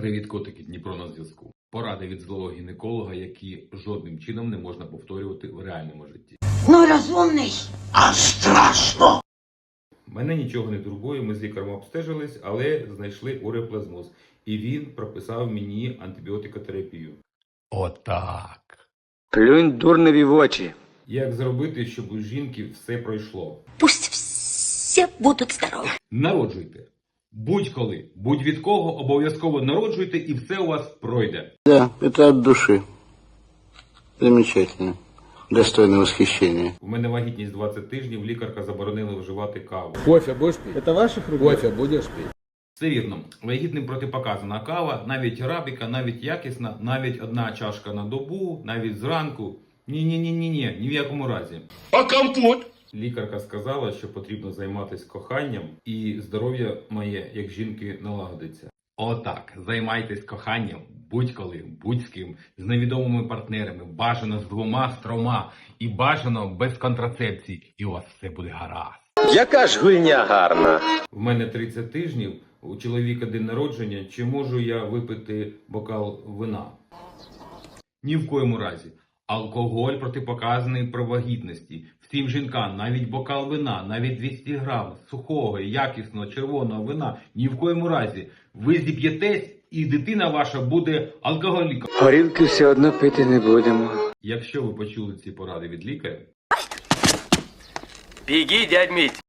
Привіт, котики Дніпро на зв'язку. Поради від злого гінеколога, які жодним чином не можна повторювати в реальному житті. Ну, розумний. Мене нічого не турбує, ми з лікарем обстежились, але знайшли уреплазмоз. І він прописав мені антибіотикотерапію. Отак. Плюнь дурневі в очі. Як зробити, щоб у жінки все пройшло? Пусть все будуть здорові. Народжуйте. Будь-коли, будь від кого, обов'язково народжуйте і все у вас пройде. Да, это от души. Замечательно. Достойно восхищения. У мене вагітність 20 тижнів, лікарка заборонила вживати каву. Кофе будешь пить? Это ваших рук? Кофе будешь пить? Все вірно. Вагітним протипоказана кава, навіть арабіка, навіть якісна, навіть одна чашка на добу, навіть зранку. Ні, ні, ні, ні, ні, ні в якому разі. А компот? Лікарка сказала, що потрібно займатися коханням, і здоров'я моє, як жінки, налагодиться. Отак, займайтесь коханням будь-коли, будь з ким, з невідомими партнерами, бажано з двома, з трьома, і бажано без контрацепції, і у вас все буде гаразд. Яка ж гульня гарна. В мене 30 тижнів, у чоловіка день народження. Чи можу я випити бокал вина? Ні в коєму разі. Алкоголь протипоказаний при вагітності. Всім жінкам, навіть бокал вина, навіть 200 грам сухого, якісного червоного вина, ні в коєму разі. Ви зіп'єтесь, і дитина ваша буде алкоголіком. Горілки все одно пити не будемо. Якщо ви почули ці поради від лікаря, Біги, дядь Міть.